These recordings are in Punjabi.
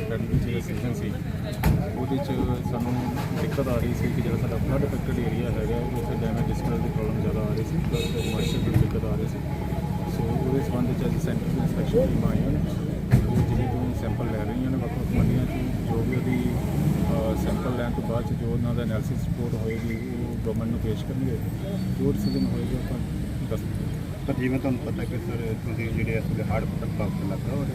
ਪਿੰਡ ਵਿੱਚ ਜਿਹੜਾ ਸੀਜ਼ਨ ਸੀ। ਉਹਦੇ 'ਚ ਸਾਨੂੰ ਦਿੱਕਤ ਆ ਰਹੀ ਸੀ ਕਿ ਜਿਹੜਾ ਸਾਡਾ ਫਲੱਡ ਅਫੈਕਟਡ ਏਰੀਆ ਹੈਗਾ ਉੱਥੇ ਡੈਮੇਜ ਡਿਸਟਰਲ ਦੀ ਪ੍ਰੋਬਲਮ ਜ਼ਿਆਦਾ ਆ ਰਹੀ ਸੀ ਪਲੱਸ ਮਾਇਸਚਰ ਦੀ ਦਿੱਕਤ ਆ ਰਹੀ ਸੀ। ਸੋ ਉਹਦੇ ਸੰਬੰਧ 'ਚ ਅੱਜ ਸੈਂਟਰ ਦੀ ਇਨਸਪੈਕਸ਼ਨ ਟੀਮ ਆਈਆਂ ਨੇ ਉਹ ਜਿਹੜੇ ਤੋਂ ਸੈਂਪਲ ਲੈ ਰਹੀਆਂ ਨੇ ਵੱਖ ਵੱਖ ਮੰਡੀਆਂ 'ਚ, ਜੋ ਵੀ ਉਹਦੀ ਸੈਂਪਲ ਲੈਣ ਤੋਂ ਬਾਅਦ 'ਚ ਜੋ ਉਹਨਾਂ ਦਾ ਐਨਾਲਿਸਿਸ ਰਿਪੋਰਟ ਹੋਏਗੀ, ਉਹ ਗਵਰਨਮੈਂਟ ਨੂੰ ਪੇਸ਼ ਕਰਨਗੇ। ਜੋ ਡਿਸੀਜਨ ਹੋਏਗਾ, ਆਪਾਂ ਦੱਸ ਪਰ ਜਿਵੇਂ ਤੁਹਾਨੂੰ ਪਤਾ ਕਿ ਸਰ, ਤੁਸੀਂ ਜਿਹੜੇ ਇਸ ਵੇਲੇ ਹੜ੍ਹ ਪ੍ਰਭਾਵਿਤ ਇਲਾਕਾ ਔਰ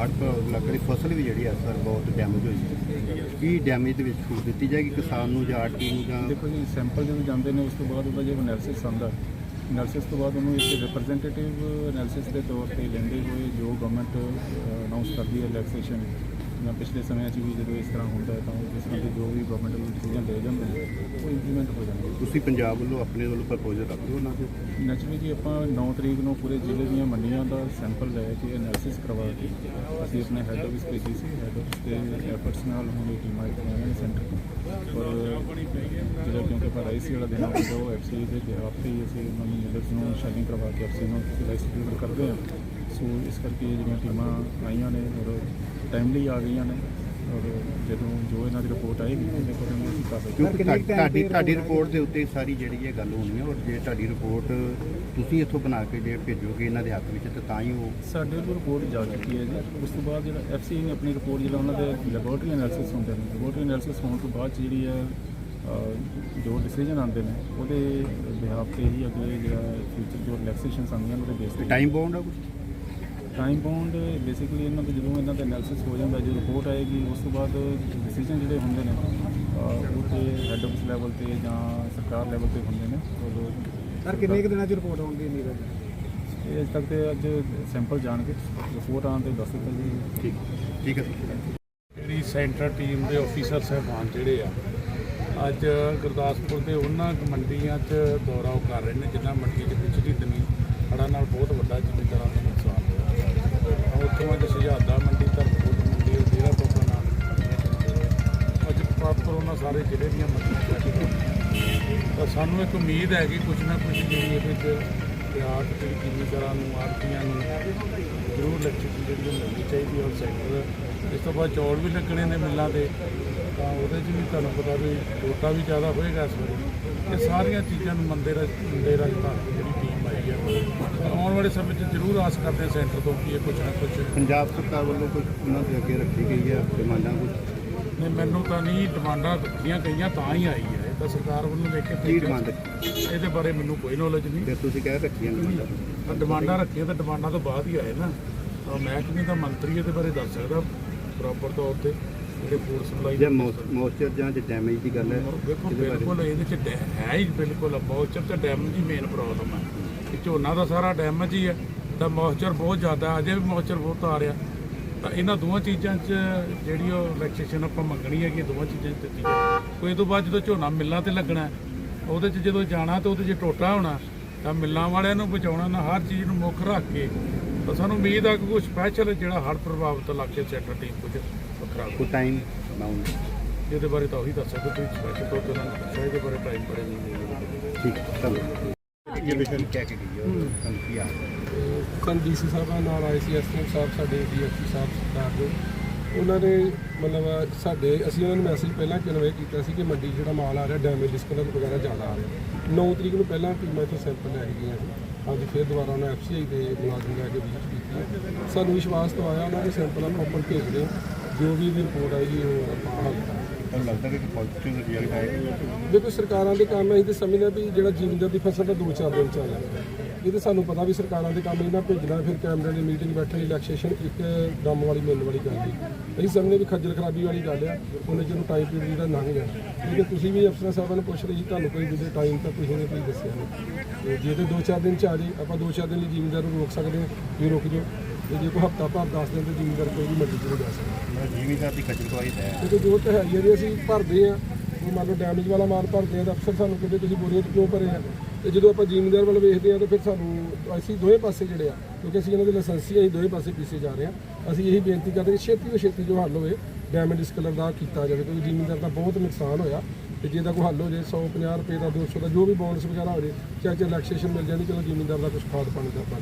ਹੜ੍ਹ ਪ੍ਰਭਾਵਿਤ ਦੀ ਫਸਲ ਵੀ ਜਿਹੜੀ ਹੈ ਸਰ, ਬਹੁਤ ਡੈਮੇਜ ਹੋਈ ਹੈ ਕੀ ਡੈਮੇਜ ਦੇ ਵਿੱਚ ਛੂਟ ਦਿੱਤੀ ਜਾਏਗੀ ਕਿਸਾਨ ਨੂੰ ਜਾਂ ਆੜਤੀ ਨੂੰ ਜਾਂ ਦੇਖੋ ਜੀ ਸੈਂਪਲ ਜਦੋਂ ਜਾਂਦੇ ਨੇ, ਉਸ ਤੋਂ ਬਾਅਦ ਉਹਦਾ ਜੇ ਐਨਾਲਿਸਿਸ ਆਉਂਦਾ। ਐਨਾਲਿਸਿਸ ਤੋਂ ਬਾਅਦ ਉਹਨੂੰ ਇੱਕ ਰਿਪਰੈਜ਼ੈਂਟੇਟਿਵ ਐਨਾਲਿਸਿਸ ਦੇ ਤੌਰ ਤੇ ਲੈਂਦੇ ਹੋਏ ਜੋ ਗਵਰਨਮੈਂਟ ਅਨਾਉਂਸ ਕਰਦੀ ਹੈ ਰਿਲੈਕਸੇਸ਼ਨ ਜਾਂ ਪਿਛਲੇ ਸਮਿਆਂ 'ਚ ਵੀ ਜਦੋਂ ਇਸ ਤਰ੍ਹਾਂ ਹੁੰਦਾ ਹੈ ਤਾਂ ਉਹ ਇਸ ਤਰ੍ਹਾਂ ਦੇ ਜੋ ਵੀ ਗਵਰਨਮੈਂਟ ਵੱਲੋਂ ਡਿਸੀਜਨ ਲਏ ਜਾਂਦੇ ਨੇ ਉਹ ਇੰਪਲੀਮੈਂਟ ਹੋ ਜਾਂਦੇ ਤੁਸੀਂ ਪੰਜਾਬ ਵੱਲੋਂ ਆਪਣੇ ਵੱਲੋਂ ਪ੍ਰਪੋਜ਼ਲ ਰੱਖ ਦਿਓ ਉਹਨਾਂ ਦੇ ਨੈਚੁਰਲੀ ਜੀ ਆਪਾਂ 9 ਤਰੀਕ ਨੂੰ ਪੂਰੇ ਜ਼ਿਲ੍ਹੇ ਦੀਆਂ ਮੰਡੀਆਂ ਦਾ ਸੈਂਪਲ ਲੈ ਕੇ ਐਨਾਲਿਸਿਸ ਕਰਵਾ ਕੇ ਅਸੀਂ ਆਪਣੇ ਹੈੱਡ ਆਫਿਸ ਭੇਜੀ ਸੀ ਹੈੱਡ ਆਫਿਸ ਦੇ ਐਫਰਟਸ ਨਾਲ ਹੁਣ ਟੀਮਾਂ ਆਈਆਂ ਨੇ ਸੈਂਟਰ ਔਰ ਜਿਹੜਾ ਕਿਉਂਕਿ ਆਪਾਂ ਰਾਈਸ ਵਾਲਾ ਦਿਨ ਆਉਂਦਾ ਉਹ ਐਫਸੀ ਦੇ ਬਿਹਾਫ ਤੇ ਅਸੀਂ ਉਹਨਾਂ ਨੂੰ ਮਿਲਰਸ ਨੂੰ ਸ਼ੈਲਿੰਗ ਕਰਵਾ ਕੇ ਐਫਸੀ ਨੂੰ ਡਿਲੀਵਰ ਕਰਦੇ ਹਾਂ। ਸੋ ਇਸ ਕਰਕੇ ਜਿਹੜੀਆਂ ਟੀਮਾਂ ਆਈਆਂ ਨੇ ਔਰ ਟਾਈਮਲੀ ਆ ਗਈਆਂ ਨੇ ਔਰ ਜਦੋਂ ਜੋ ਇਹਨਾਂ ਦੀ ਰਿਪੋਰਟ ਆਏਗੀ ਉਹਦੇ ਅਕੋਰਡਿੰਗ ਅਸੀਂ ਕਾਰਵਾਈ ਕਿਉਂਕਿ ਤੁਹਾਡੀ ਤੁਹਾਡੀ ਤੁਹਾਡੀ ਰਿਪੋਰਟ ਦੇ ਉੱਤੇ ਸਾਰੀ ਜਿਹੜੀ ਇਹ ਗੱਲ ਹੋਣੀ ਹੈ ਔਰ ਜੇ ਤੁਹਾਡੀ ਰਿਪੋਰਟ ਤੁਸੀਂ ਇੱਥੋਂ ਬਣਾ ਕੇ ਜੇ ਭੇਜੋਗੇ ਇਹਨਾਂ ਦੇ ਹੱਥ ਵਿੱਚ ਤੇ ਤਾਂ ਹੀ ਉਹ ਸਾਡੇ ਕੋਲ ਰਿਪੋਰਟ ਜਾ ਚੁੱਕੀ ਹੈ ਜੀ। ਉਸ ਤੋਂ ਬਾਅਦ ਜਿਹੜਾ ਐਫਸੀ ਨੇ ਆਪਣੀ ਰਿਪੋਰਟ ਜਿਹੜਾ ਉਹਨਾਂ ਦੇ ਲੈਬੋਰਟਰੀ ਐਨਾਲਿਸਿਸ ਹੁੰਦੇ ਨੇ ਲੈਬੋਰਟਰੀ ਐਨਾਲਿਸਿਸ ਹੋਣ ਤੋਂ ਬਾਅਦ 'ਚ ਜਿਹੜੀ ਹੈ ਅਹ, ਜੋ ਡਿਸੀਜਨ ਆਉਂਦੇ ਨੇ ਉਹਦੇ ਬਿਹਾਫ ਤੇ ਹੀ ਅੱਗੇ ਜਿਹੜਾ ਫਿਊਚਰ ਜੋ ਰਿਲੈਕਸੇਸ਼ਨਸ ਆਉਂਦੀਆਂ ਨੇ ਉਹਦੇ ਬੇਸ ਤੇ ਟਾਈਮ ਬਾਉਂਡ ਆ ਕੁਝ ਟਾਈਮ ਬਾਉਂਡ ਬੇਸਿਕਲੀ ਇਹਨਾਂ ਦਾ ਜਦੋਂ ਇਹਨਾਂ ਦਾ ਐਨਾਲਿਸਿਸ ਹੋ ਜਾਂਦਾ ਜੋ ਰਿਪੋਰਟ ਆਏਗੀ ਉਸ ਤੋਂ ਬਾਅਦ ਡਿਸੀਜਨ ਜਿਹੜੇ ਹੁੰਦੇ ਨੇ ਉਹ ਤੇ ਹੈੱਡ ਆਫਿਸ ਲੈਵਲ ਤੇ ਜਾਂ ਸਰਕਾਰ ਲੈਵਲ ਤੇ ਹੁੰਦੇ ਨੇ। ਉਦੋਂ ਸਰ ਕਿੰਨੇ ਕੁ ਦਿਨਾਂ 'ਚ ਰਿਪੋਰਟ ਆਉਣ ਦੀ ਉਮੀਦ ਹੈ? ਇਹ ਅੱਜ ਤੱਕ ਤੇ ਅੱਜ ਸੈਂਪਲ ਜਾਣ ਕੇ ਰਿਪੋਰਟ ਆਉਣ ਤੇ ਦੱਸ ਦਿੱਤਾ ਜੀ ਠੀਕ ਠੀਕ ਹੈ ਜਿਹੜੀ ਸੈਂਟਰ ਟੀਮ ਦੇ ਅਫੀਸਰ ਸਾਹਿਬਾਨ ਜਿਹੜੇ ਆ ਅੱਜ ਗੁਰਦਾਸਪੁਰ ਦੇ ਉਹਨਾਂ ਮੰਡੀਆਂ 'ਚ ਦੌਰਾ ਉਹ ਕਰ ਰਹੇ ਨੇ ਜਿਨ੍ਹਾਂ ਮੰਡੀ 'ਚ ਪਿਛਲੀ ਦਿਨੀ ਹੜ੍ਹਾਂ ਨਾਲ ਬਹੁਤ ਵੱਡਾ ਜ਼ਿਮੀਂਦਾਰਾਂ ਸਾਰੇ ਜ਼ਿਲ੍ਹੇ ਦੀਆਂ ਮੰਡੀਆਂ ਚੈੱਕ ਤਾਂ ਸਾਨੂੰ ਇੱਕ ਉਮੀਦ ਹੈ ਕਿ ਕੁਝ ਨਾ ਕੁਝ ਜਿਹੜੀ ਇਹਦੇ ਵਿੱਚ ਰਿਆਤ ਜਿਹੜੀ ਜ਼ਿਮੀਂਦਾਰਾਂ ਨੂੰ ਆੜਤੀਆਂ ਨੂੰ ਜ਼ਰੂਰ ਇਲੈਕਟ੍ਰਿਸਿਟੀ ਜਿਹੜੀ ਉਹ ਮਿਲਣੀ ਚਾਹੀਦੀ ਹੈ ਔਰ ਸੈਕਟਰ ਇਸ ਤੋਂ ਬਾਅਦ ਚੌਲ ਵੀ ਲੱਗਣੇ ਨੇ ਮਿੱਲਾਂ ਦੇ, ਤਾਂ ਉਹਦੇ 'ਚ ਵੀ ਤੁਹਾਨੂੰ ਪਤਾ ਵੀ ਟੋਟਾ ਵੀ ਜ਼ਿਆਦਾ ਹੋਏਗਾ ਇਸ ਵਾਰੀ ਇਹ ਸਾਰੀਆਂ ਚੀਜ਼ਾਂ ਨੂੰ ਮੰਦੇ ਰਜ ਮੰਦੇ ਰਜ ਕੇ ਜਿਹੜੀ ਟੀਮ ਆਈ ਹੈ। ਤਾਂ ਆਉਣ ਵਾਲੇ ਸਮੇਂ 'ਚ ਜ਼ਰੂਰ ਆਸ ਕਰਦੇ ਹਾਂ ਸੈਂਟਰ ਤੋਂ ਕਿ ਇਹ ਕੁਝ ਨਾ ਕੁਝ ਪੰਜਾਬ ਸਰਕਾਰ ਵੱਲੋਂ ਕੁਝ ਉਹਨਾਂ ਦੇ ਅੱਗੇ ਰੱਖੀ ਗਈ ਹੈ, ਡਿਮਾਂਡਾਂ ਕੁਝ ਮੈਨੂੰ ਤਾਂ ਨਹੀਂ ਡਿਮਾਂਡਾਂ ਰੱਖੀਆਂ ਗਈਆਂ ਤਾਂ ਹੀ ਆਈ ਹੈ। ਇਹ ਤਾਂ ਸਰਕਾਰ ਵੱਲੋਂ ਦੇਖ ਕੇ ਕੀ ਡਿਮਾਂਡ? ਇਹਦੇ ਬਾਰੇ ਮੈਨੂੰ ਕੋਈ ਨੌਲੇਜ ਨਹੀਂ। ਤੇ ਤੁਸੀਂ ਕਹਿ ਰੱਖੀਆਂ ਡਿਮਾਂਡਾਂ। ਤਾਂ ਡਿਮਾਂਡਾਂ ਰੱਖੀਆਂ ਤਾਂ ਡਿਮਾਂਡਾਂ ਤੋਂ ਬਾਅਦ ਹੀ ਆਏ ਨਾ। ਤਾਂ ਮਹਿਕਮੇ ਦਾ ਮੰਤਰੀ ਇਹਦੇ ਬਾਰੇ ਦੱਸ ਸਕਦਾ ਪ੍ਰੋਪਰ ਤੌਰ ਤੇ ਜਿਹੜੇ ਫੂਡ ਸਪਲਾਈ ਜੇ ਮੋਇਸਚਰ ਜਾਂ ਜੇ ਡੈਮੇਜ ਦੀ ਗੱਲ ਹੈ ਦੇਖੋ ਇਹਦੇ ਬਾਰੇ। ਬਿਲਕੁਲ ਇਹਦੇ ਚ ਡੈ- ਹੈ ਹੀ ਬਿਲਕੁਲ ਮੌਚਰ ਤੇ ਡੈਮੇਜ ਦੀ ਮੇਨ ਪ੍ਰੋਬਲਮ ਹੈ ਕਿ ਝੋਨਾ ਦਾ ਸਾਰਾ ਡੈਮੇਜ ਹੀ ਹੈ ਤਾਂ ਮੌਇਸਚਰ ਬਹੁਤ ਜ਼ਿਆਦਾ ਅਜੇ ਵੀ ਮੌਇਸਚਰ ਬਹੁਤ ਆ ਰਿਹਾ। ਤਾਂ ਇਹਨਾਂ ਦੋਵਾਂ ਚੀਜ਼ਾਂ 'ਚ ਜਿਹੜੀ ਉਹ ਰਿਲੈਕਸੇਸ਼ਨ ਆਪਾਂ ਮੰਗਣੀ ਹੈ ਕਿ ਦੋਵਾਂ ਚੀਜ਼ਾਂ 'ਚ ਦਿੱਤੀ ਜਾਵੇ ਕੋਈ ਇਹ ਤੋਂ ਬਾਅਦ ਜਦੋਂ ਝੋਨਾ ਮਿੱਲਾਂ ਤੇ ਲੱਗਣਾ ਉਹਦੇ 'ਚ ਜਦੋਂ ਜਾਣਾ ਤਾਂ ਉਹਦੇ 'ਚ ਟੋਟਾ ਹੋਣਾ ਤਾਂ ਮਿੱਲਾਂ ਵਾਲਿਆਂ ਨੂੰ ਬਚਾਉਣਾ ਨਾ ਹਰ ਚੀਜ਼ ਨੂੰ ਮੁੱਖ ਰੱਖ ਕੇ। ਤਾਂ ਸਾਨੂੰ ਉਮੀਦ ਆ ਕਿ ਕੋਈ ਸਪੈਸ਼ਲ ਜਿਹੜਾ ਹੜ੍ਹ ਪ੍ਰਭਾਵਿਤ ਇਲਾਕੇ ਸੈਂਟਰ ਟੀਮ ਕੁਝ ਵੱਖਰਾ ਕੋਈ ਟਾਈਮ ਬਾਉਂਡ ਇਹਦੇ ਬਾਰੇ ਤਾਂ ਉਹੀ ਦੱਸ ਸਕਦੇ ਤੁਸੀਂ ਸਪੈਸ਼ਲ ਤੌਰ ਤੇ ਨੂੰ ਇਹਦੇ ਬਾਰੇ ਟਾਈਮ ਬੜੇ ਨਹੀਂ ਠੀਕ ਧੰਨਵਾਦ ਇਹ ਵਿਸ਼ੇ ਕਹਿ ਕੇ ਗਈ ਹੈ। ਉਹ ਤੁਹਾਨੂੰ ਕੀ ਆ। ਸਨ ਡੀਸੀ ਸਾਹਿਬਾਂ ਨਾਲ ਆਏ ਸੀ ਐਸਪੀ ਸਾਹਿਬ ਸਾਡੇ ਡੀਐਸਪੀ ਸਾਹਿਬ ਸਰਕਾਰ ਦੇ ਉਹਨਾਂ ਨੇ ਮਤਲਬ ਸਾਡੇ, ਅਸੀਂ ਉਹਨਾਂ ਨੂੰ ਮੈਸੇਜ ਪਹਿਲਾਂ ਕਨਵੇ ਕੀਤਾ ਸੀ ਕਿ ਮੰਡੀ ਜਿਹੜਾ ਮਾਲ ਆ ਰਿਹਾ ਡੈਮੇਜ ਡਿਸਕਲਰ ਵਗੈਰਾ ਜ਼ਿਆਦਾ ਆ ਰਿਹਾ। 9 ਤਰੀਕ ਨੂੰ ਪਹਿਲਾਂ ਟੀਮਾਂ ਇੱਥੋਂ ਸੈਂਪਲ ਲੈ ਕੇ ਗਈਆਂ ਸੀ। ਅੱਜ ਫਿਰ ਦੁਬਾਰਾ ਉਹਨਾਂ ਐਫਸੀਆਈ ਦੇ ਮੁਲਾਜ਼ਮ ਲੈ ਕੇ ਵਿਜ਼ਿਟ ਕੀਤੀ ਹੈ। ਸਾਨੂੰ ਵਿਸ਼ਵਾਸ ਦਵਾਇਆ ਉਹਨਾਂ ਦੇ ਸੈਂਪਲਾਂ ਨੂੰ ਓਪਨ ਭੇਜ ਰਹੇ ਜੋ ਵੀ ਰਿਪੋਰਟ ਆਏਗੀ ਉਹ ਆਪਾਂ ਤੁਹਾਨੂੰ ਲੱਗਦਾ ਕਿ ਪੋਜ਼ਿਟਿਵ ਰਿਜ਼ਲਟ ਆਏਗਾ ਦੇਖੋ ਸਰਕਾਰਾਂ ਦੇ ਕੰਮ ਅਸੀਂ ਤੇ ਸਮਝਦੇ ਹਾਂ ਵੀ ਜਿਹੜਾ ਜ਼ਿਮੀਂਦਾਰ ਦੀ ਫਸਲ ਦਾ ਦੋ ਚਾਰ ਦਿਨ ਚੱਲ ਇਹ ਤੇ ਸਾਨੂੰ ਪਤਾ ਵੀ ਸਰਕਾਰਾਂ ਦੇ ਕੰਮ ਇਹਨਾਂ ਭੇਜਣਾ ਫਿਰ ਕੈਮਰੇ ਦੀ ਮੀਟਿੰਗ ਬੈਠਣੀ ਇਲੈਕਸ਼ਨ ਇੱਕ ਦਮ ਵਾਲੀ ਮਿਲਣ ਵਾਲੀ ਗੱਲ ਨਹੀਂ ਅਸੀਂ ਸਮਝਦੇ ਵੀ ਖੱਜਲ ਖਰਾਬੀ ਵਾਲੀ ਗੱਲ ਆ ਉਹਨੇ ਜਦੋਂ ਟਾਈਮ ਪੀਰੀਅਡ ਜਿਹੜਾ ਲੰਘ ਜਾਣਾ ਹੈ ਤੁਸੀਂ ਵੀ ਅਫਸਰਾਂ ਸਾਹਿਬਾਂ ਨੂੰ ਪੁੱਛ ਰਹੇ ਸੀ ਤੁਹਾਨੂੰ ਕੋਈ ਜਿਹਦੇ ਟਾਈਮ ਤਾਂ ਤੁਸੀਂ ਨੇ ਕੋਈ ਦੱਸਿਆ ਨਹੀਂ। ਤੇ ਜੇ ਤੇ ਦੋ ਚਾਰ ਦਿਨ ਚ ਆ ਜੇ ਆਪਾਂ ਦੋ ਚਾਰ ਦਿਨ ਲਈ ਜ਼ਿਮੀਂਦਾਰ ਨੂੰ ਰੋਕ ਸਕਦੇ ਹਾਂ ਵੀ ਰੁਕ ਜਾਓ। ਤੇ ਜੇ ਕੋਈ ਹਫਤਾ ਭਰ 10 ਦਿਨ ਤੇ ਜ਼ਿਮੀਂਦਾਰ ਕੋਈ ਵੀ ਮਰਜ਼ੀ ਨਹੀਂ ਜਾ ਸਕਦਾ ਜੀਵੀਦਾਰ ਦੀ ਖੱਜਲ ਖੁਆਰੀ ਹੈ। ਕਿਉਂਕਿ ਜੋ ਤਾਂ ਹੈ ਵੀ ਅਸੀਂ ਭਰਦੇ ਆ ਉਹ ਮੰਨ ਲਓ ਡੈਮੇਜ ਵਾਲਾ ਮਾਲ ਭਰਦੇ ਆ ਤਾਂ ਅਫਸਰ ਸਾਨੂੰ ਕਹਿੰਦੇ ਤੁਸੀਂ ਬੋਰੀਆਂ 'ਚ ਕਿਉਂ ਭਰੇ ਆ। ਤੇ ਜਦੋਂ ਆਪਾਂ ਜ਼ਿਮੀਂਦਾਰ ਵੱਲ ਵੇਖਦੇ ਆ ਤਾਂ ਫਿਰ ਸਾਨੂੰ ਅਸੀਂ ਦੋਵੇਂ ਪਾਸੇ ਜਿਹੜੇ ਆ ਕਿਉਂਕਿ ਅਸੀਂ ਇਹਨਾਂ ਦੇ ਲਾਇਸੈਂਸੀ ਅਸੀਂ ਦੋਵੇਂ ਪਾਸੇ ਪਿੱਛੇ ਜਾ ਰਹੇ ਆ ਅਸੀਂ ਇਹੀ ਬੇਨਤੀ ਕਰਦੇ ਕਿ ਛੇਤੀ ਤੋਂ ਛੇਤੀ ਜੋ ਹੱਲ ਹੋਵੇ ਡੈਮੇਜ ਡਿਸਕਲਰ ਦਾ ਕੀਤਾ ਜਾਵੇ ਕਿਉਂਕਿ ਜ਼ਿਮੀਂਦਾਰ ਦਾ ਬਹੁਤ ਨੁਕਸਾਨ ਹੋਇਆ। ਤੇ ਜੇ ਦਾ ਕੋਈ ਹੱਲ ਹੋ ਜਾਏ 150 ਰੁਪਏ ਦਾ 200 ਦਾ ਜੋ ਵੀ ਬੋਨਸ ਵਗੈਰਾ ਹੋ ਚਾਹੇ ਚਾਹੇ ਰਿਲੈਕਸੇਸ਼ਨ ਮਿਲ ਜਾਂਦੀ ਚਲੋ ਜ਼ਿਮੀਂਦਾਰ ਦਾ ਕੁਝ ਖਾਦ ਪਾਣੀ ਦਾ ਬਣ